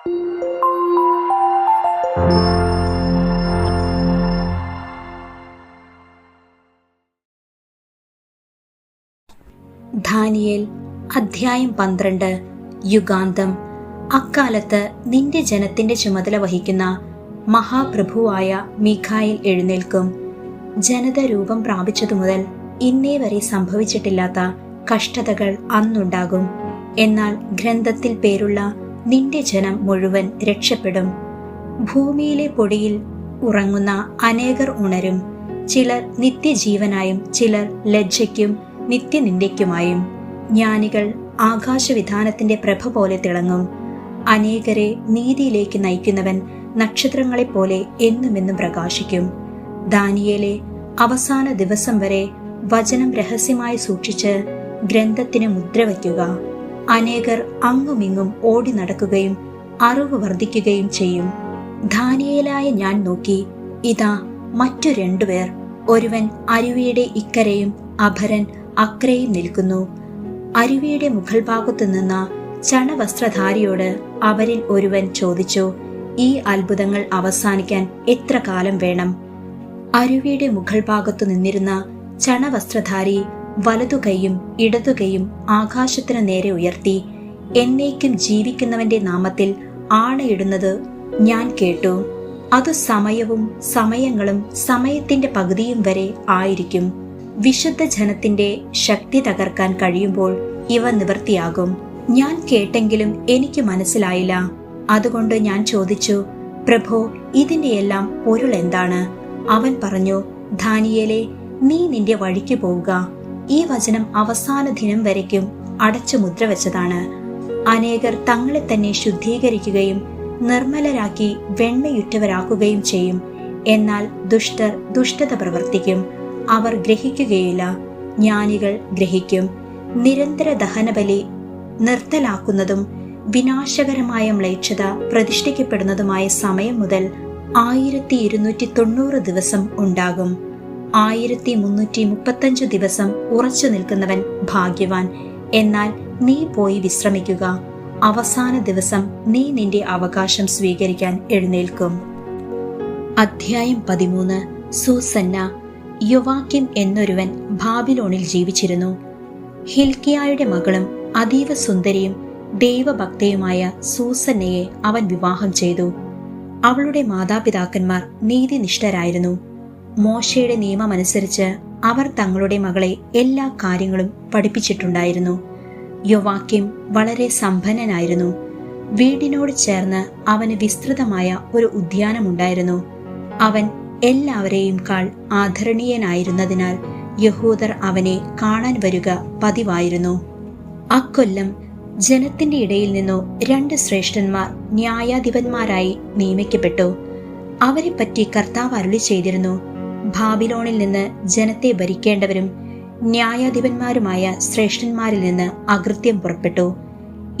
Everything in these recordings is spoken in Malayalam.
ധാനിയേൽ അധ്യായം പന്ത്രണ്ട് യുഗാന്തം. അക്കാലത്ത് നിന്റെ ജനത്തിന്റെ ചുമതല വഹിക്കുന്ന മഹാപ്രഭുവായ മിഖായിൽ എഴുന്നേൽക്കും. ജനത രൂപം പ്രാപിച്ചതു മുതൽ ഇന്നേ വരെ സംഭവിച്ചിട്ടില്ലാത്ത കഷ്ടതകൾ അന്നുണ്ടാകും. എന്നാൽ ഗ്രന്ഥത്തിൽ പേരുള്ള നിന്റെ ജനം മുഴുവൻ രക്ഷപ്പെടും. ഭൂമിയിലെ പൊടിയിൽ ഉറങ്ങുന്ന അനേകർ ഉണരും. ചിലർ നിത്യജീവനായും ചിലർ ലജ്ജയ്ക്കും നിത്യനിന്ദയ്ക്കുമായും. ജ്ഞാനികൾ ആകാശവിധാനത്തിന്റെ പ്രഭ പോലെ തിളങ്ങും. അനേകരെ നീതിയിലേക്ക് നയിക്കുന്നവൻ നക്ഷത്രങ്ങളെപ്പോലെ എന്നുമെന്നും പ്രകാശിക്കും. ദാനിയേലെ അവസാന ദിവസം വരെ വചനം രഹസ്യമായി സൂക്ഷിച്ച് ഗ്രന്ഥത്തിന് മുദ്ര വയ്ക്കുക. അനേകർ അങ്ങുമിങ്ങും ഓടി നടക്കുകയും അറിവ് വർദ്ധിക്കുകയും ചെയ്യും. ധാനിയലായ ഞാൻ നോക്കി ഇതാ മറ്റു രണ്ടുപേർ ഒരുവൻ അരുവിയുടെ ഇക്കരയും അഭരൻ അക്രയും നിൽക്കുന്നു. അരുവിയുടെ മുകൾ ഭാഗത്തു നിന്ന ചണവസ്ത്രധാരിയോട് അവരിൽ ഒരുവൻ ചോദിച്ചു ഈ അത്ഭുതങ്ങൾ അവസാനിക്കാൻ എത്ര കാലം വേണം? അരുവിയുടെ മുകൾ ഭാഗത്തു നിന്നിരുന്ന ചണവസ്ത്രധാരി വലതുകൈയും ഇടതുകൈയും ആകാശത്തിന് നേരെ ഉയർത്തി എന്നേക്കും ജീവിക്കുന്നവന്റെ നാമത്തിൽ ആണയിടുന്നത് ഞാൻ കേട്ടു. അത് സമയവും സമയങ്ങളും സമയത്തിന്റെ പകുതിയും വരെ ആയിരിക്കും. വിശുദ്ധ ജനത്തിന്റെ ശക്തി തകർക്കാൻ കഴിയുമ്പോൾ ഇവ നിവൃത്തിയാകും. ഞാൻ കേട്ടെങ്കിലും എനിക്ക് മനസ്സിലായില്ല. അതുകൊണ്ട് ഞാൻ ചോദിച്ചു പ്രഭോ ഇതിന്റെയെല്ലാം പൊരുൾ എന്താണ്? അവൻ പറഞ്ഞു ധാനിയേലെ നീ നിന്റെ വഴിക്ക് പോവുക. ഈ വചനം അവസാന ദിനം വരയ്ക്കും അടച്ചു മുദ്ര വെച്ചതാണ്. അനേകർ തങ്ങളെ തന്നെ ശുദ്ധീകരിക്കുകയും നിർമ്മലരാക്കി വെണ്മയുറ്റവരാക്കുകയും ചെയ്യും. എന്നാൽ ദുഷ്ടർ ദുഷ്ടത പ്രവർത്തിക്കും അവർ ഗ്രഹിക്കുകയില്ല ജ്ഞാനികൾ ഗ്രഹിക്കും. നിരന്തര ദഹനബലി നിർത്തലാക്കുന്നതും വിനാശകരമായ മ്ലേച്ഛത പ്രതിഷ്ഠിക്കപ്പെടുന്നതുമായ സമയം മുതൽ ആയിരത്തി ഇരുന്നൂറ്റി തൊണ്ണൂറ് ദിവസം ഉണ്ടാകും. ആയിരത്തി മുന്നൂറ്റി മുപ്പത്തഞ്ചു ദിവസം ഉറച്ചു നിൽക്കുന്നവൻ ഭാഗ്യവാൻ. എന്നാൽ നീ പോയി വിശ്രമിക്കുക. അവസാന ദിവസം നീ നിന്റെ അവകാശം സ്വീകരിക്കാൻ എഴുന്നേൽക്കും. അധ്യായം പതിമൂന്ന്. സൂസന്ന. യുവാക്യം എന്നൊരുവൻ ബാബിലോണിൽ ജീവിച്ചിരുന്നു. ഹിൽക്കിയായുടെ മകളും അതീവ സുന്ദരിയും ദൈവഭക്തയുമായ സൂസന്നയെ അവൻ വിവാഹം ചെയ്തു. അവളുടെ മാതാപിതാക്കന്മാർ നീതിനിഷ്ഠരായിരുന്നു. മോശയുടെ നിയമമനുസരിച്ച് അവർ തങ്ങളുടെ മകളെ എല്ലാ കാര്യങ്ങളും പഠിപ്പിച്ചിട്ടുണ്ടായിരുന്നു. യുവാക്യം വളരെ സമ്പന്നനായിരുന്നു. വീടിനോട് ചേർന്ന് അവന് വിസ്തൃതമായ ഒരു ഉദ്യാനമുണ്ടായിരുന്നു. അവൻ എല്ലാവരെയും കാൾ ആദരണീയനായിരുന്നതിനാൽ യഹൂദർ അവനെ കാണാൻ വരിക പതിവായിരുന്നു. അക്കൊല്ലം ജനത്തിന്റെ ഇടയിൽ നിന്നോ രണ്ട് ശ്രേഷ്ഠന്മാർ ന്യായാധിപന്മാരായി നിയമിക്കപ്പെട്ടു. അവരെപ്പറ്റി കർത്താവ് അരുളി ചെയ്തിരുന്നു ബാബിലോണിൽ നിന്ന് ജനത്തെ ഭരിക്കേണ്ടവരും ന്യായാധിപന്മാരുമായ ശ്രേഷ്ഠന്മാരിൽ നിന്ന് അകൃത്യം പുറപ്പെട്ടു.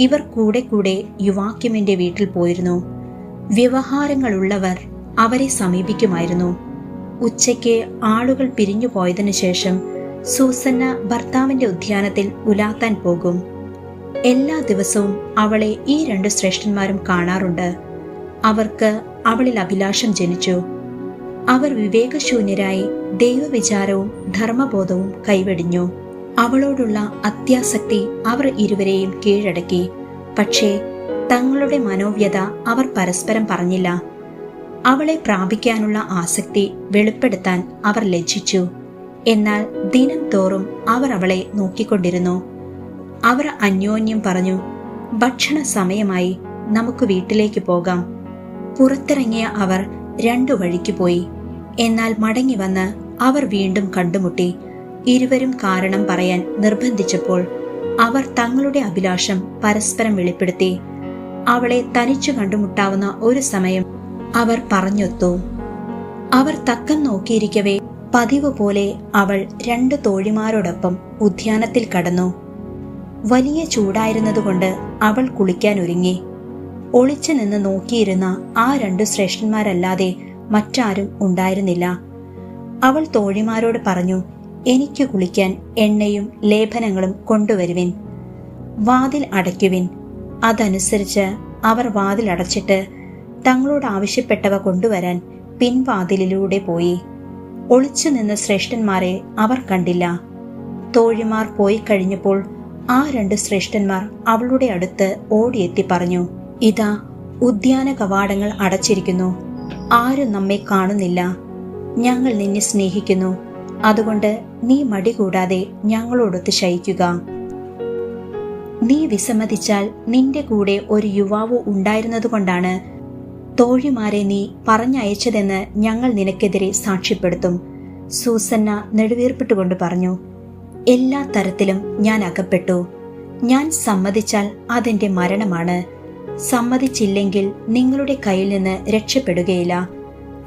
ഇവർ കൂടെ കൂടെ യുവാക്യമിന്റെ വീട്ടിൽ പോയിരുന്നു. വ്യവഹാരങ്ങളുള്ളവർ അവരെ സമീപിക്കുമായിരുന്നു. ഉച്ചയ്ക്ക് ആളുകൾ പിരിഞ്ഞു പോയതിനു ശേഷം സൂസന്ന ഭർത്താവിന്റെ ഉദ്യാനത്തിൽ ഉലാത്താൻ പോകും. എല്ലാ ദിവസവും അവളെ ഈ രണ്ട് ശ്രേഷ്ഠന്മാരും കാണാറുണ്ട്. അവർക്ക് അവളിൽ അഭിലാഷം ജനിച്ചു. അവർ വിവേകശൂന്യരായി ദൈവവിചാരവും ധർമ്മബോധവും കൈവെടിഞ്ഞു. അവളോടുള്ള അത്യാസക്തി അവർ ഇരുവരെയും കീഴടക്കി. പക്ഷേ തങ്ങളുടെ മനോവ്യത അവർ പരസ്പരം പറഞ്ഞില്ല. അവളെ പ്രാപിക്കാനുള്ള ആസക്തി വെളിപ്പെടുത്താൻ അവർ ലജ്ജിച്ചു. എന്നാൽ ദിനം തോറും അവർ അവളെ നോക്കിക്കൊണ്ടിരുന്നു. അവർ അന്യോന്യം പറഞ്ഞു ഭക്ഷണ സമയമായി നമുക്ക് വീട്ടിലേക്ക് പോകാം. പുറത്തിറങ്ങിയ അവർ രണ്ടു വഴിക്ക് പോയി. എന്നാൽ മടങ്ങി വന്ന് അവർ വീണ്ടും കണ്ടുമുട്ടി. ഇരുവരും കാരണം പറയാൻ നിർബന്ധിച്ചപ്പോൾ അവർ തങ്ങളുടെ അഭിലാഷം പരസ്പരം വെളിപ്പെടുത്തി. അവളെ തനിച്ചു കണ്ടുമുട്ടാവുന്ന ഒരു സമയം അവർ പറഞ്ഞൊത്തു. അവർ തക്കം നോക്കിയിരിക്കവേ പതിവ് പോലെ അവൾ രണ്ട് തോഴിമാരോടൊപ്പം ഉദ്യാനത്തിൽ കടന്നു. വലിയ ചൂടായിരുന്നതുകൊണ്ട് അവൾ കുളിക്കാൻ ഒരുങ്ങി ഒളിച്ചു നിന്ന് നോക്കിയിരുന്ന ആ രണ്ടു ശ്രേഷ്ഠന്മാരല്ലാതെ മറ്റാരും ഉണ്ടായിരുന്നില്ല. അവൾ തോഴിമാരോട് പറഞ്ഞു എനിക്ക് കുളിക്കാൻ എണ്ണയും ലേപനങ്ങളും കൊണ്ടുവരുവിൻ. വാതിൽ അടയ്ക്കുവിൻ. അതനുസരിച്ച് അവർ വാതിൽ അടച്ചിട്ട് തങ്ങളോട് ആവശ്യപ്പെട്ടവ കൊണ്ടുവരാൻ പിൻവാതിലിലൂടെ പോയി. ഒളിച്ചു നിന്ന ശ്രേഷ്ഠന്മാരെ അവർ കണ്ടില്ല. തോഴിമാർ പോയി കഴിഞ്ഞപ്പോൾ ആ രണ്ട് ശ്രേഷ്ഠന്മാർ അവളുടെ അടുത്ത് ഓടിയെത്തി പറഞ്ഞു ഇതാ ഉദ്യാന കവാടങ്ങൾ അടച്ചിരിക്കുന്നു. ആരും നമ്മെ കാണുന്നില്ല. ഞങ്ങൾ നിന്നെ സ്നേഹിക്കുന്നു. അതുകൊണ്ട് നീ മടി കൂടാതെ ഞങ്ങളോടൊത്ത് ശയിക്കുക. നീ വിസമ്മതിച്ചാൽ നിന്റെ കൂടെ ഒരു യുവാവ് ഉണ്ടായിരുന്നതുകൊണ്ടാണ് തോഴിമാരെ നീ പറഞ്ഞയച്ചതെന്ന് ഞങ്ങൾ നിനക്കെതിരെ സാക്ഷ്യപ്പെടുത്തും. സൂസന്ന നെടുവീർപ്പിട്ടുകൊണ്ട് പറഞ്ഞു എല്ലാ തരത്തിലും ഞാൻ അകപ്പെട്ടു. ഞാൻ സമ്മതിച്ചാൽ അതെന്റെ മരണമാണ്. സമ്മതിച്ചില്ലെങ്കിൽ നിങ്ങളുടെ കയ്യിൽ നിന്ന് രക്ഷപ്പെടുകയില്ല.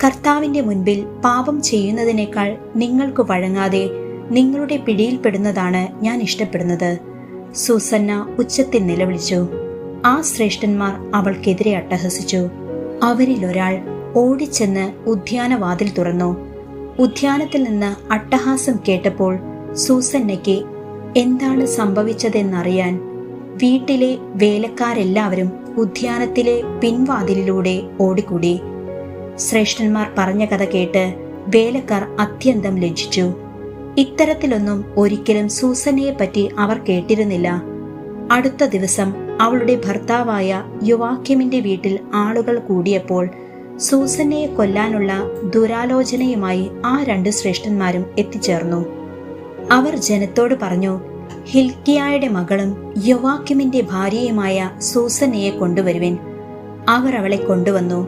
കർത്താവിന്റെ മുൻപിൽ പാപം ചെയ്യുന്നതിനേക്കാൾ നിങ്ങൾക്ക് വഴങ്ങാതെ നിങ്ങളുടെ പിടിയിൽപ്പെടുന്നതാണ് ഞാൻ ഇഷ്ടപ്പെടുന്നത്. സൂസന്ന ഉച്ചത്തിൽ നിലവിളിച്ചു. ആ ശ്രേഷ്ഠന്മാർ അവൾക്കെതിരെ അട്ടഹസിച്ചു. അവരിൽ ഒരാൾ ഓടിച്ചെന്ന് ഉദ്യാനവാതിൽ തുറന്നു. ഉദ്യാനത്തിൽ നിന്ന് അട്ടഹാസം കേട്ടപ്പോൾ സൂസന്നയ്ക്ക് എന്താണ് സംഭവിച്ചതെന്നറിയാൻ വീട്ടിലെ വേലക്കാരെല്ലാവരും ഉദ്യാനത്തിലെ പിൻവാതിലിലൂടെ ഓടിക്കൂടി. ശ്രേഷ്ഠന്മാർ പറഞ്ഞ കഥ കേട്ട് വേലക്കാർ അത്യന്തം ലജ്ജിച്ചു. ഇത്തരത്തിലൊന്നും ഒരിക്കലും സൂസനയെ പറ്റി അവർ കേട്ടിരുന്നില്ല. അടുത്ത ദിവസം അവളുടെ ഭർത്താവായ യുവാക്യമിന്റെ വീട്ടിൽ ആളുകൾ കൂടിയപ്പോൾ സൂസനയെ കൊല്ലാനുള്ള ദുരാലോചനയുമായി ആ രണ്ട് ശ്രേഷ്ഠന്മാരും എത്തിച്ചേർന്നു. അവർ ജനത്തോട് പറഞ്ഞു ഹിൽക്കിയായുടെ മകളും യുവാക്യുമിന്റെ ഭാര്യയുമായ സൂസനയെ കൊണ്ടുവരുവൻ. അവർ അവളെ കൊണ്ടുവന്നു.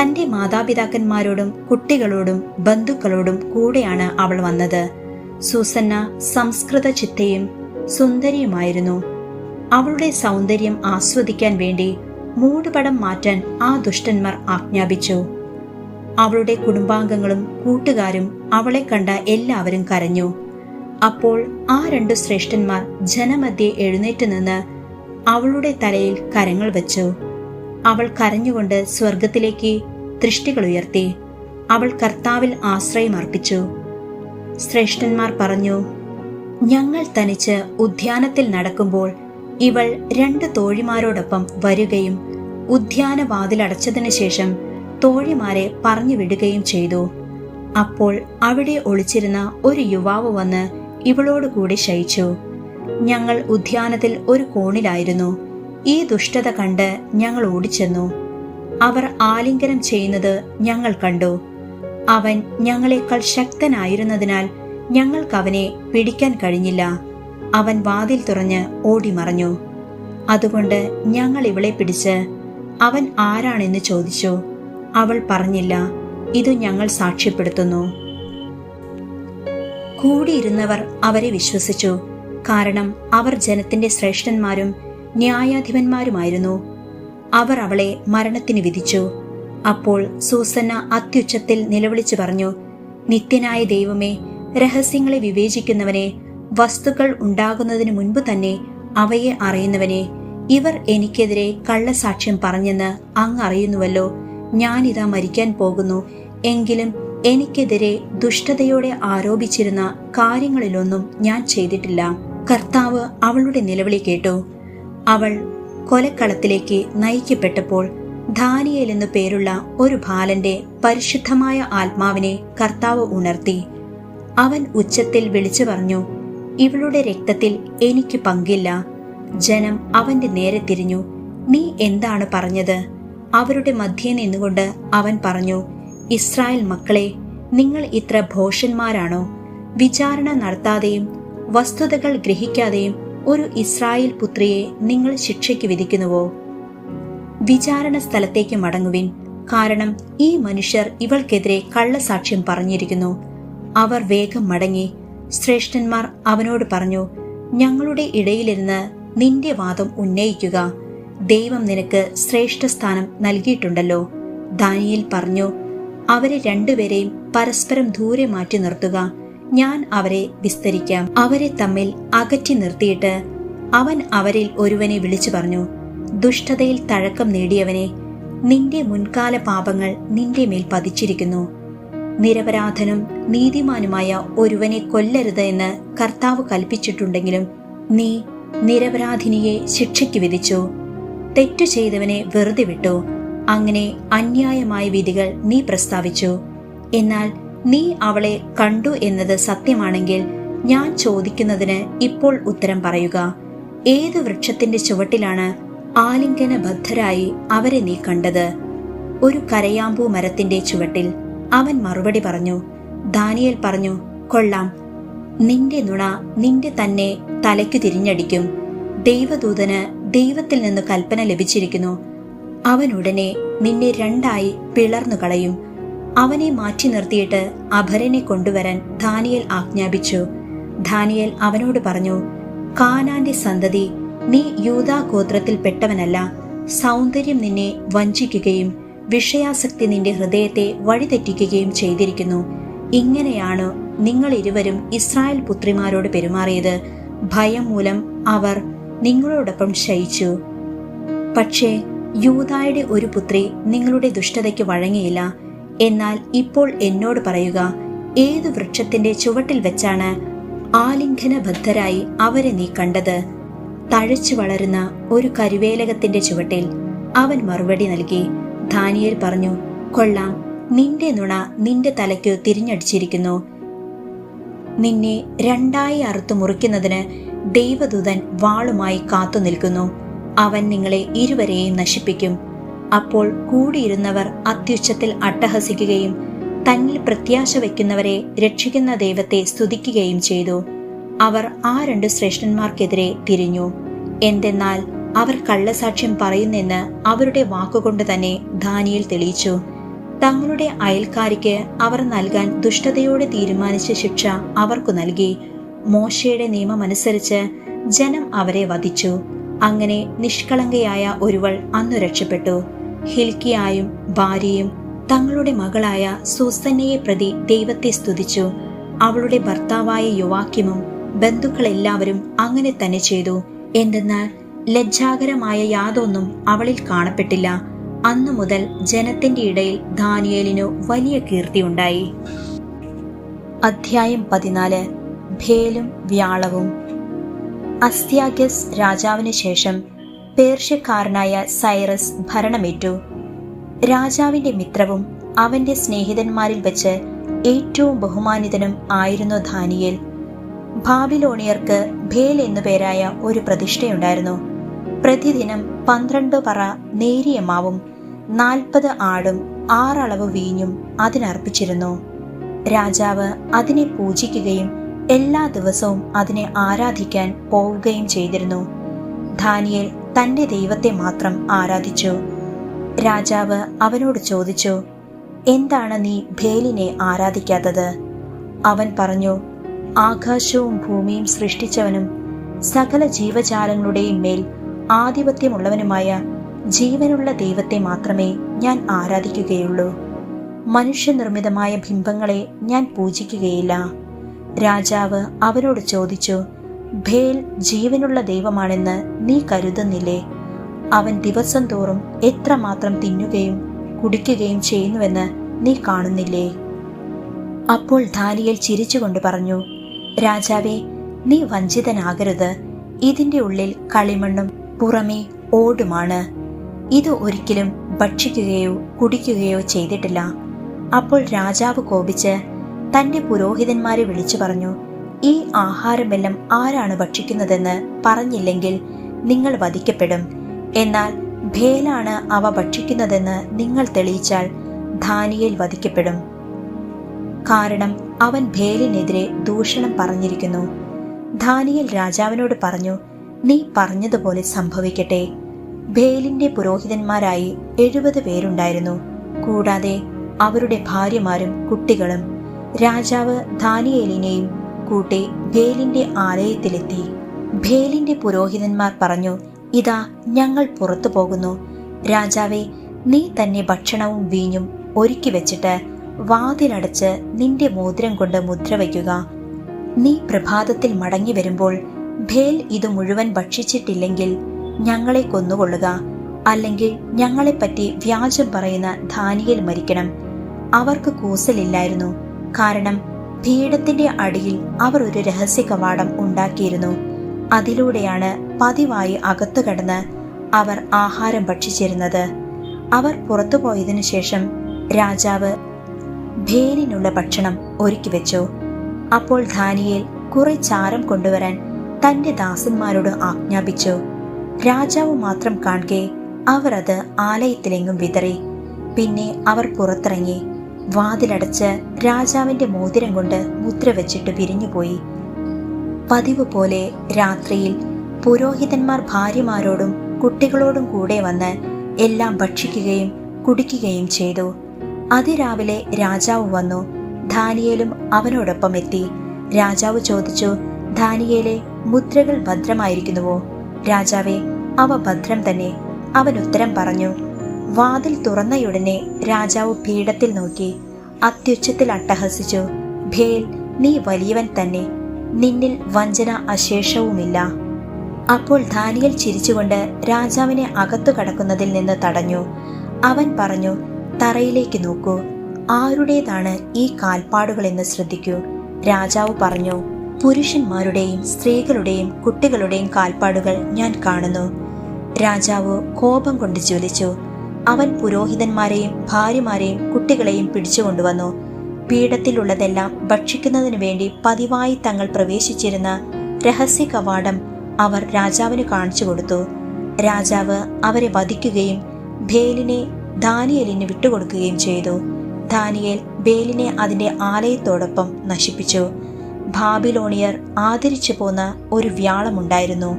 തന്റെ മാതാപിതാക്കന്മാരോടും കുട്ടികളോടും ബന്ധുക്കളോടും കൂടെയാണ് അവൾ വന്നത്. സൂസന്ന സംസ്കൃത ചിത്തയും സുന്ദരിയുമായിരുന്നു. അവളുടെ സൗന്ദര്യം ആസ്വദിക്കാൻ വേണ്ടി മൂടുപടം മാറ്റാൻ ആ ദുഷ്ടന്മാർ ആജ്ഞാപിച്ചു. അവളുടെ കുടുംബാംഗങ്ങളും കൂട്ടുകാരും അവളെ കണ്ട എല്ലാവരും കരഞ്ഞു. അപ്പോൾ ആ രണ്ട് ശ്രേഷ്ഠന്മാർ ജനമധ്യെ എഴുന്നേറ്റ് നിന്ന് അവളുടെ തലയിൽ കരങ്ങൾ വെച്ചു. അവൾ കരഞ്ഞുകൊണ്ട് സ്വർഗത്തിലേക്ക് ദൃഷ്ടികൾ ഉയർത്തി. അവൾ കർത്താവിൽ ആശ്രയം അർപ്പിച്ചു. ശ്രേഷ്ഠന്മാർ പറഞ്ഞു ഞങ്ങൾ തനിച്ച് ഉദ്യാനത്തിൽ നടക്കുമ്പോൾ ഇവൾ രണ്ട് തോഴിമാരോടൊപ്പം വരികയും ഉദ്യാന വാതിലടച്ചതിനു ശേഷം തോഴിമാരെ പറഞ്ഞു വിടുകയും ചെയ്തു. അപ്പോൾ അവിടെ ഒളിച്ചിരുന്ന ഒരു യുവാവ് വന്ന് ഇവളോട് കൂടി ശയിച്ചു. ഞങ്ങൾ ഉദ്യാനത്തിൽ ഒരു കോണിലായിരുന്നു. ഈ ദുഷ്ടത കണ്ട് ഞങ്ങൾ ഓടിച്ചെന്നു. അവർ ആലിംഗനം ചെയ്യുന്നത് ഞങ്ങൾ കണ്ടു. അവൻ ഞങ്ങളെക്കാൾ ശക്തനായിരുന്നതിനാൽ ഞങ്ങൾക്കവനെ പിടിക്കാൻ കഴിഞ്ഞില്ല. അവൻ വാതിൽ തുറഞ്ഞ് ഓടിമറഞ്ഞു. അതുകൊണ്ട് ഞങ്ങൾ ഇവളെ പിടിച്ച് അവൻ ആരാണെന്ന് ചോദിച്ചു. അവൾ പറഞ്ഞില്ല ഇത് ഞങ്ങൾ സാക്ഷ്യപ്പെടുത്തുന്നു. കൂടിയിരുന്നവർ അവരെ വിശ്വസിച്ചു. കാരണം അവർ ജനത്തിന്റെ ശ്രേഷ്ഠന്മാരും ന്യായാധിപന്മാരുമായിരുന്നു. അവർ അവളെ മരണത്തിന് വിധിച്ചു. അപ്പോൾ സൂസന്ന അത്യുച്ചത്തിൽ നിലവിളിച്ചു പറഞ്ഞു നിത്യനായ ദൈവമേ രഹസ്യങ്ങളെ വിവേചിക്കുന്നവനെ വസ്തുക്കൾ ഉണ്ടാകുന്നതിന് മുൻപ് തന്നെ അവയെ അറിയുന്നവനെ ഇവർ എനിക്കെതിരെ കള്ളസാക്ഷ്യം പറഞ്ഞെന്ന് അങ്ങ് അറിയുന്നുവല്ലോ. ഞാനിതാ മരിക്കാൻ പോകുന്നു. എങ്കിലും എനിക്കെതിരെ ദുഷ്ടതയോടെ ആരോപിച്ചിരുന്ന കാര്യങ്ങളിലൊന്നും ഞാൻ ചെയ്തിട്ടില്ല. കർത്താവ് അവളുടെ നിലവിളി കേട്ടു. അവൾ കൊലക്കളത്തിലേക്ക് നയിക്കപ്പെട്ടപ്പോൾ ധാനിയേൽ എന്നു പേരുള്ള ഒരു ബാലന്റെ പരിശുദ്ധമായ ആത്മാവിനെ കർത്താവ് ഉണർത്തി. അവൻ ഉച്ചത്തിൽ വിളിച്ചു പറഞ്ഞു ഇവളുടെ രക്തത്തിൽ എനിക്ക് പങ്കില്ല. ജനം അവന്റെ നേരെ തിരിഞ്ഞു. നീ എന്താണ് പറഞ്ഞത്? അവരുടെ മധ്യേ നിന്നുകൊണ്ട് അവൻ പറഞ്ഞു ഇസ്രായേൽ മക്കളെ നിങ്ങൾ ഇത്ര ഭോഷന്മാരാണോ? വിചാരണ നടത്താതെയും വസ്തുതകൾ ഗ്രഹിക്കാതെയും ഒരു ഇസ്രായേൽ പുത്രിയെ നിങ്ങൾ ശിക്ഷയ്ക്ക് വിധിക്കുന്നുവോ? വിചാരണ സ്ഥലത്തേക്ക് മടങ്ങുവിൻ. കാരണം ഈ മനുഷ്യർ ഇവൾക്കെതിരെ കള്ളസാക്ഷ്യം പറഞ്ഞിരിക്കുന്നു. അവർ വേഗം മടങ്ങി. ശ്രേഷ്ഠന്മാർ അവനോട് പറഞ്ഞു ഞങ്ങളുടെ ഇടയിലിരുന്ന് നിന്റെ വാദം ഉന്നയിക്കുക. ദൈവം നിനക്ക് ശ്രേഷ്ഠ സ്ഥാനം നൽകിയിട്ടുണ്ടല്ലോ. ദാനിയിൽ പറഞ്ഞു അവരെ രണ്ടുപേരെയും പരസ്പരം ദൂരെ മാറ്റി നിർത്തുക. ഞാൻ അവരെ വിസ്തരിക്കാം. അവരെ തമ്മിൽ അകറ്റി നിർത്തിയിട്ട് അവൻ അവരിൽ ഒരുവനെ വിളിച്ചു പറഞ്ഞു ദുഷ്ടതയിൽ തഴക്കം നേടിയവനെ നിന്റെ മുൻകാല പാപങ്ങൾ നിന്റെ മേൽ പതിച്ചിരിക്കുന്നു. നിരപരാധനും നീതിമാനുമായ ഒരുവനെ കൊല്ലരുത് എന്ന് കർത്താവ് കൽപ്പിച്ചിട്ടുണ്ടെങ്കിലും നീ നിരപരാധിനിയെ ശിക്ഷയ്ക്ക് വിധിച്ചു. തെറ്റു ചെയ്തവനെ വെറുതെ വിട്ടു. അങ്ങനെ അന്യായമായ വിധികൾ നീ പ്രസ്താവിച്ചു. എന്നാൽ നീ അവളെ കണ്ടു എന്നത് സത്യമാണെങ്കിൽ ഞാൻ ചോദിക്കുന്നതിന് ഇപ്പോൾ ഉത്തരം പറയുക. ഏത് വൃക്ഷത്തിന്റെ ചുവട്ടിലാണ് ആലിംഗനബദ്ധരായി അവരെ നീ കണ്ടത്? ഒരു കരയാമ്പൂ മരത്തിന്റെ ചുവട്ടിൽ അവൻ മറുപടി പറഞ്ഞു. ദാനിയൽ പറഞ്ഞു കൊള്ളാം. നിന്റെ നുണ നിന്റെ തന്നെ തലയ്ക്കു തിരിഞ്ഞടിക്കും. ദൈവദൂതന് ദൈവത്തിൽ നിന്ന് കൽപ്പന ലഭിച്ചിരിക്കുന്നു. അവൻ ഉടനെ നിന്നെ രണ്ടായി പിളർന്നു കളയും. അവനെ മാറ്റി നിർത്തിയിട്ട് അഭരനെ കൊണ്ടുവരാൻ ധാനിയൽ ആജ്ഞാപിച്ചു. ധാനിയൽ അവനോട് പറഞ്ഞു കാനാന്റെ സന്തതി നീ യൂതാ ഗോത്രത്തിൽപ്പെട്ടവനല്ല സൗന്ദര്യം നിന്നെ വഞ്ചിക്കുകയും വിഷയാസക്തി നിന്റെ ഹൃദയത്തെ വഴിതെറ്റിക്കുകയും ചെയ്തിരിക്കുന്നു. ഇങ്ങനെയാണ് നിങ്ങൾ ഇരുവരും ഇസ്രായേൽ പുത്രിമാരോട് പെരുമാറിയത്. ഭയം മൂലം അവർ നിങ്ങളോടൊപ്പം ശയിച്ചു. പക്ഷേ യൂതായുടെ ഒരു പുത്രി നിങ്ങളുടെ ദുഷ്ടതയ്ക്ക് വഴങ്ങിയില്ല. എന്നാൽ ഇപ്പോൾ എന്നോട് പറയുക ഏതു വൃക്ഷത്തിന്റെ ചുവട്ടിൽ വെച്ചാണ് ആലിംഗനബദ്ധരായി അവരെ നീ കണ്ടത്? തഴച്ചു വളരുന്ന ഒരു കരുവേലകത്തിന്റെ ചുവട്ടിൽ അവൻ മറുപടി നൽകി. ധാനിയേൽ പറഞ്ഞു കൊള്ളാം നിന്റെ നുണ നിന്റെ തലയ്ക്ക് തിരിഞ്ഞടിച്ചിരിക്കുന്നു. നിന്നെ രണ്ടായി അറുത്തു മുറിക്കുന്നതിന് ദൈവദൂതൻ വാളുമായി കാത്തു നിൽക്കുന്നു അവൻ നിങ്ങളെ ഇരുവരെയും നശിപ്പിക്കും. അപ്പോൾ കൂടിയിരുന്നവർ അത്യുച്ചത്തിൽ അട്ടഹസിക്കുകയും തന്നിൽ പ്രത്യാശ വയ്ക്കുന്നവരെ രക്ഷിക്കുന്ന ദൈവത്തെ സ്തുതിക്കുകയും ചെയ്തു. അവർ ആ രണ്ട് ശ്രേഷ്ഠന്മാർക്കെതിരെ തിരിഞ്ഞു. എന്തെന്നാൽ അവർ കള്ളസാക്ഷ്യം പറയുന്നെന്ന് അവരുടെ വാക്കുകൊണ്ട് തന്നെ ധാനിയിൽ തെളിയിച്ചു. തങ്ങളുടെ അയൽക്കാരിക്ക് അവർ നൽകാൻ ദുഷ്ടതയോടെ തീരുമാനിച്ച ശിക്ഷ അവർക്കു നൽകി. മോശയുടെ നിയമമനുസരിച്ച് ജനം അവരെ വധിച്ചു. അങ്ങനെ നിഷ്കളങ്കയായ ഒരുവൾ അന്നു രക്ഷപ്പെട്ടു. ഹിൽക്കിയായും ഭാര്യയും തങ്ങളുടെ മകളായ സൂസന്നയെ പ്രതി ദൈവത്തെ സ്തുതിച്ചു. അവളുടെ ഭർത്താവായ യുവാക്യമും ബന്ധുക്കളെല്ലാവരും അങ്ങനെ തന്നെ ചെയ്തു. എന്തെന്നാൽ ലജ്ജാകരമായ യാതൊന്നും അവളിൽ കാണപ്പെട്ടില്ല. അന്നു മുതൽ ജനത്തിന്റെ ഇടയിൽ ദാനിയേലിനു വലിയ കീർത്തിയുണ്ടായി അധ്യായം പതിനാല്. ഭേലും വ്യാളവും. അസ്ത്യാഗസ് രാജാവിന് ശേഷം പേർഷ്യക്കാരനായ സൈറസ് ഭരണമേറ്റു. രാജാവിന്റെ മിത്രവും അവന്റെ സ്നേഹിതന്മാരിൽ വെച്ച് ഏറ്റവും ബഹുമാനിതനും ആയിരുന്നു ധാനിയേൽ ബാബിലോണിയർക്ക് ഭേൽ എന്നുപേരായ ഒരു പ്രതിഷ്ഠയുണ്ടായിരുന്നു. പ്രതിദിനം പന്ത്രണ്ട് പറ നേരിയ മാവും നാൽപ്പത് ആടും ആറളവ് വീഞ്ഞും അതിനർപ്പിച്ചിരുന്നു. രാജാവ് അതിനെ പൂജിക്കുകയും എല്ലാ ദിവസവും അതിനെ ആരാധിക്കാൻ പോവുകയും ചെയ്തിരുന്നു. ധാനിയേൽ തന്റെ ദൈവത്തെ മാത്രം ആരാധിച്ചു. രാജാവ് അവനോട് ചോദിച്ചു എന്താണ് നീ ഭേലിനെ ആരാധിക്കാത്തത്? അവൻ പറഞ്ഞു ആകാശവും ഭൂമിയും സൃഷ്ടിച്ചവനും സകല ജീവജാലങ്ങളുടെയും മേൽ ആധിപത്യമുള്ളവനുമായ ജീവനുള്ള ദൈവത്തെ മാത്രമേ ഞാൻ ആരാധിക്കുകയുള്ളൂ. മനുഷ്യനിർമ്മിതമായ ബിംബങ്ങളെ ഞാൻ പൂജിക്കുകയില്ല. രാജാവ് അവരോട് ചോദിച്ചു ഭേൽ ജീവനുള്ള ദൈവമാണെന്ന് നീ കരുതുന്നില്ലേ? അവൻ ദിവസം തോറും എത്രമാത്രം തിന്നുകയും കുടിക്കുകയും ചെയ്യുന്നുവെന്ന് നീ കാണുന്നില്ലേ? അപ്പോൾ ധാനിയൽ ചിരിച്ചുകൊണ്ട് പറഞ്ഞു രാജാവേ നീ വഞ്ചിതനാകരുത്. ഇതിന്റെ ഉള്ളിൽ കളിമണ്ണും പുറമേ ഓടുമാണ്. ഇത് ഒരിക്കലും ഭക്ഷിക്കുകയോ കുടിക്കുകയോ ചെയ്തിട്ടില്ല. അപ്പോൾ രാജാവ് കോപിച്ച് തന്റെ പുരോഹിതന്മാരെ വിളിച്ചു പറഞ്ഞു ഈ ആഹാരമെല്ലാം ആരാണ് ഭക്ഷിക്കുന്നതെന്ന് പറഞ്ഞില്ലെങ്കിൽ നിങ്ങൾ വധിക്കപ്പെടും. എന്നാൽ ഭേലാണ് അവ ഭക്ഷിക്കുന്നതെന്ന് നിങ്ങൾ തെളിയിച്ചാൽ ധാനിയയിൽ വധിക്കപ്പെടും. കാരണം അവൻ ഭേലിനെതിരെ ദൂഷണം പറഞ്ഞിരിക്കുന്നു. ധാനിയൽ രാജാവിനോട് പറഞ്ഞു നീ പറഞ്ഞതുപോലെ സംഭവിക്കട്ടെ. ഭേലിന്റെ പുരോഹിതന്മാരായി എഴുപത് പേരുണ്ടായിരുന്നു. കൂടാതെ അവരുടെ ഭാര്യമാരും കുട്ടികളും രാജാവ് ധാനിയേലിനെയും കൂട്ടി ഭേലിന്റെ ആലയത്തിലെത്തി. ഭേലിന്റെ പുരോഹിതന്മാർ പറഞ്ഞു ഇതാ ഞങ്ങൾ പുറത്തു പോകുന്നു. രാജാവെ നീ തന്നെ ഭക്ഷണവും വീഞ്ഞും ഒരുക്കി വെച്ചിട്ട് വാതിലടച്ച് നിന്റെ മോതിരം കൊണ്ട് മുദ്ര വയ്ക്കുക. നീ പ്രഭാതത്തിൽ മടങ്ങി വരുമ്പോൾ ഭേൽ ഇത് മുഴുവൻ ഭക്ഷിച്ചിട്ടില്ലെങ്കിൽ ഞങ്ങളെ കൊന്നുകൊള്ളുക. അല്ലെങ്കിൽ ഞങ്ങളെപ്പറ്റി വ്യാജം പറയുന്ന ധാനിയിൽ മരിക്കണം. അവർക്ക് കൂസലില്ലായിരുന്നു. കാരണം പീഠത്തിന്റെ അടിയിൽ അവർ ഒരു രഹസ്യ കവാടം ഉണ്ടാക്കിയിരുന്നു. അതിലൂടെയാണ് പതിവായി അകത്തു കടന്ന് അവർ ആഹാരം ഭക്ഷിച്ചിരുന്നത്. അവർ പുറത്തു പോയതിനു ശേഷം രാജാവ് ഭേലിനുള്ള ഭക്ഷണം ഒരുക്കി വെച്ചു. അപ്പോൾ ധാനിയേൽ കുറെ ചാരം കൊണ്ടുവരാൻ തന്റെ ദാസന്മാരോട് ആജ്ഞാപിച്ചു. രാജാവ് മാത്രം കാണുകെ അവർ അത് ആലയത്തിലെങ്ങും വിതറി. പിന്നെ അവർ പുറത്തിറങ്ങി വാതിലടച്ച് രാജാവിന്റെ മോതിരം കൊണ്ട് മുദ്ര വെച്ചിട്ട് പിരിഞ്ഞുപോയി പതിവ് പോലെ രാത്രിയിൽ പുരോഹിതന്മാർ ഭാര്യമാരോടും കുട്ടികളോടും കൂടെ വന്ന് എല്ലാം ഭക്ഷിക്കുകയും കുടിക്കുകയും ചെയ്തു. അതിരാവിലെ രാജാവ് വന്നു. ധാനിയേലും അവനോടൊപ്പം എത്തി. രാജാവ് ചോദിച്ചു ധാനിയേലെ മുദ്രകൾ ഭദ്രമായിരിക്കുന്നുവോ? രാജാവേ അവ ഭദ്രം തന്നെ. അവൻ ഉത്തരം പറഞ്ഞു വാതിൽ തുറന്നയുടനെ രാജാവ് പീഠത്തിൽ നോക്കി അത്യുച്ചത്തിൽ അട്ടഹസിച്ചു ഭേൽ നീ വലിയവൻ തന്നെ നിന്നിൽ വഞ്ചന അശേഷവുമില്ല. അപ്പോൾ ധാനിയൽ ചിരിച്ചുകൊണ്ട് രാജാവിനെ അകത്തു കടക്കുന്നതിൽ നിന്ന് തടഞ്ഞു. അവൻ പറഞ്ഞു തറയിലേക്ക് നോക്കൂ ആരുടേതാണ് ഈ കാൽപ്പാടുകളെന്ന് ശ്രദ്ധിക്കൂ. രാജാവ് പറഞ്ഞു പുരുഷന്മാരുടെയും സ്ത്രീകളുടെയും കുട്ടികളുടെയും കാൽപ്പാടുകൾ ഞാൻ കാണുന്നു. രാജാവ് കോപം കൊണ്ട് ജ്വലിച്ചു അവൻ പുരോഹിതന്മാരെയും ഭാര്യമാരെയും കുട്ടികളെയും പിടിച്ചുകൊണ്ടുവന്നു പീഠത്തിലുള്ളതെല്ലാം ഭക്ഷിക്കുന്നതിനു വേണ്ടി പതിവായി തങ്ങൾ പ്രവേശിച്ചിരുന്ന രഹസ്യ കവാടം അവർ രാജാവിന് കാണിച്ചു കൊടുത്തു. രാജാവ് അവരെ വധിക്കുകയും ഭേലിനെ ദാനിയലിന് വിട്ടുകൊടുക്കുകയും ചെയ്തു. ദാനിയേൽ ബേലിനെ അതിന്റെ ആലയത്തോടൊപ്പം നശിപ്പിച്ചു. ബാബിലോണിയർ ആദരിച്ചു പോന്ന ഒരു വ്യാളമുണ്ടായിരുന്നു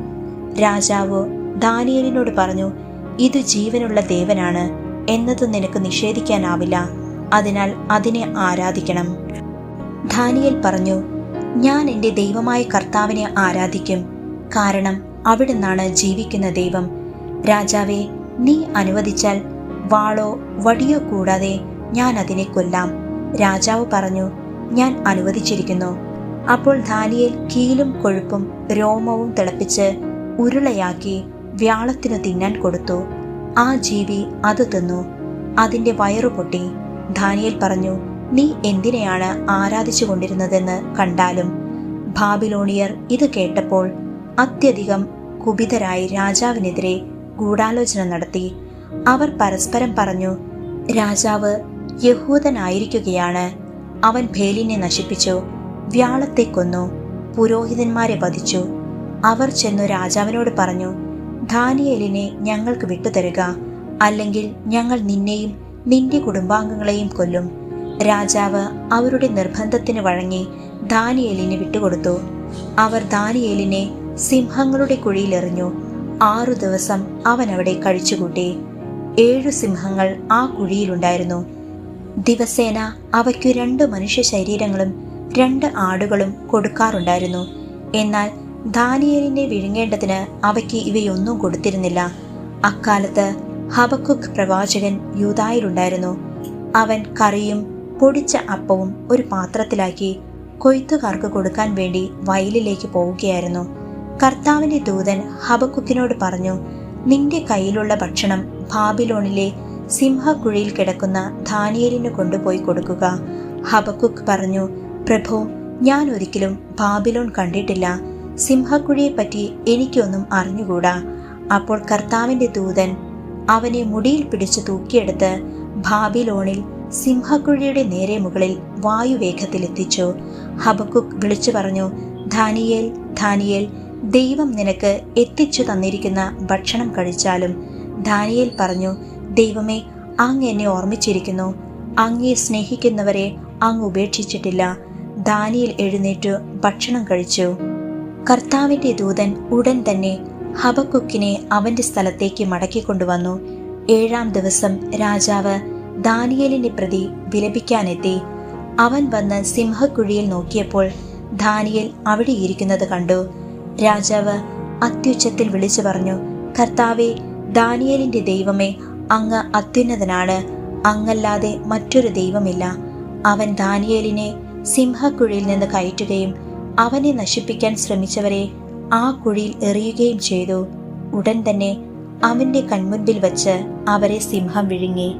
രാജാവ് ദാനിയലിനോട് പറഞ്ഞു ഇത് ജീവനുള്ള ദേവനാണ് എന്നത് നിനക്ക് നിഷേധിക്കാനാവില്ല. അതിനാൽ അതിനെ ആരാധിക്കണം. ധാനിയൽ പറഞ്ഞു ഞാൻ എന്റെ ദൈവമായ കർത്താവിനെ ആരാധിക്കും. കാരണം അവിടുന്നാണ് ജീവിക്കുന്ന ദൈവം. രാജാവേ നീ അനുവദിച്ചാൽ വാളോ വടിയോ കൂടാതെ ഞാൻ അതിനെ കൊല്ലാം. രാജാവ് പറഞ്ഞു ഞാൻ അനുവദിച്ചിരിക്കുന്നു. അപ്പോൾ ധാനിയേൽ കീലും കൊഴുപ്പും രോമവും തിളപ്പിച്ച് ഉരുളയാക്കി വ്യാളത്തിനു തിന്നാൻ കൊടുത്തു. ആ ജീവി അത് തിന്നു. അതിന്റെ വയറു പൊട്ടി. ധാനിയൽ പറഞ്ഞു നീ എന്തിനെയാണ് ആരാധിച്ചു കൊണ്ടിരുന്നതെന്ന് കണ്ടാലും? ബാബിലോണിയർ ഇത് കേട്ടപ്പോൾ അത്യധികം കുപിതരായി രാജാവിനെതിരെ ഗൂഢാലോചന നടത്തി. അവർ പരസ്പരം പറഞ്ഞു രാജാവ് യഹൂദനായിരിക്കുകയാണ്. അവൻ ഭേലിനെ നശിപ്പിച്ചു വ്യാളത്തെ കൊന്നു പുരോഹിതന്മാരെ വധിച്ചു. അവർ ചെന്നു രാജാവിനോട് പറഞ്ഞു ധാനിയേലിനെ ഞങ്ങൾക്ക് വിട്ടുതരിക. അല്ലെങ്കിൽ ഞങ്ങൾ നിന്നെയും നിന്റെ കുടുംബാംഗങ്ങളെയും കൊല്ലും. രാജാവ് അവരുടെ നിർബന്ധത്തിന് വഴങ്ങി ദാനിയേലിനെ വിട്ടുകൊടുത്തു. അവർ ദാനിയേലിനെ സിംഹങ്ങളുടെ കുഴിയിലെറിഞ്ഞു. ആറു ദിവസം അവൻ അവിടെ കഴിച്ചുകൂട്ടി. ഏഴു സിംഹങ്ങൾ ആ കുഴിയിലുണ്ടായിരുന്നു. ദിവസേന അവയ്ക്കു രണ്ട് മനുഷ്യ ശരീരങ്ങളും രണ്ട് ആടുകളും കൊടുക്കാറുണ്ടായിരുന്നു. എന്നാൽ ദാനിയേലിനെ വിഴുങ്ങേണ്ടതിന് അവയ്ക്ക് ഇവയൊന്നും കൊടുത്തിരുന്നില്ല. അക്കാലത്ത് ഹബക്കുക്ക് പ്രവാചകൻ യൂതായിലുണ്ടായിരുന്നു അവൻ കറിയും പൊടിച്ച അപ്പവും ഒരു പാത്രത്തിലാക്കി കൊയ്ത്തുകാർക്ക് കൊടുക്കാൻ വേണ്ടി വയലിലേക്ക് പോവുകയായിരുന്നു. കർത്താവിന്റെ ദൂതൻ ഹബക്കുക്കിനോട് പറഞ്ഞു നിന്റെ കയ്യിലുള്ള ഭക്ഷണം ബാബിലോണിലെ സിംഹക്കുഴിയിൽ കിടക്കുന്ന ധാനിയലിന് കൊണ്ടുപോയി കൊടുക്കുക. ഹബക്കുക്ക് പറഞ്ഞു പ്രഭു ഞാൻ ഒരിക്കലും ബാബിലോൺ കണ്ടിട്ടില്ല. സിംഹക്കുഴിയെപ്പറ്റി എനിക്കൊന്നും അറിഞ്ഞുകൂടാ. അപ്പോൾ കർത്താവിന്റെ ദൂതൻ അവനെ മുടിയിൽ പിടിച്ചു തൂക്കിയെടുത്ത് ബാബിലോണിൽ സിംഹക്കുഴിയുടെ നേരെ മുകളിൽ വായുവേഗത്തിലെത്തിച്ചു. ഹബക്കുക്ക് വിളിച്ചു പറഞ്ഞു ധാനിയേൽ ധാനിയേൽ ദൈവം നിനക്ക് എത്തിച്ചു തന്നിരിക്കുന്ന ഭക്ഷണം കഴിച്ചാലും. ധാനിയേൽ പറഞ്ഞു ദൈവമേ അങ്ങ് എന്നെ ഓർമ്മിച്ചിരിക്കുന്നു. അങ്ങേ സ്നേഹിക്കുന്നവരെ അങ്ങ് ഉപേക്ഷിച്ചിട്ടില്ല. ദാനിയേൽ എഴുന്നേറ്റു ഭക്ഷണം കഴിച്ചു. കർത്താവിന്റെ ദൂതൻ ഉടൻ തന്നെ ഹബക്കുക്കിനെ അവന്റെ സ്ഥലത്തേക്ക് മടക്കിക്കൊണ്ടുവന്നു. ഏഴാം ദിവസം രാജാവ് ദാനിയലിന്റെ പ്രതി വിലപിക്കാനെത്തി. അവൻ വന്ന് സിംഹക്കുഴിയിൽ നോക്കിയപ്പോൾ ദാനിയൽ അവിടെ ഇരിക്കുന്നത് കണ്ടു. രാജാവ് അത്യുച്ചത്തിൽ വിളിച്ചു പറഞ്ഞു കർത്താവെ ദാനിയലിന്റെ ദൈവമേ അങ്ങ് അത്യുന്നതനാണ്. അങ്ങല്ലാതെ മറ്റൊരു ദൈവമില്ല. അവൻ ദാനിയലിനെ സിംഹക്കുഴിയിൽ നിന്ന് കയറ്റുകയും അവനെ നശിപ്പിക്കാൻ ശ്രമിച്ചവരെ ആ കുഴിയിൽ എറിയുകയും ചെയ്തു. ഉടൻ തന്നെ അവന്റെ കൺമുൻപിൽ വച്ച് അവരെ സിംഹം വിഴുങ്ങി.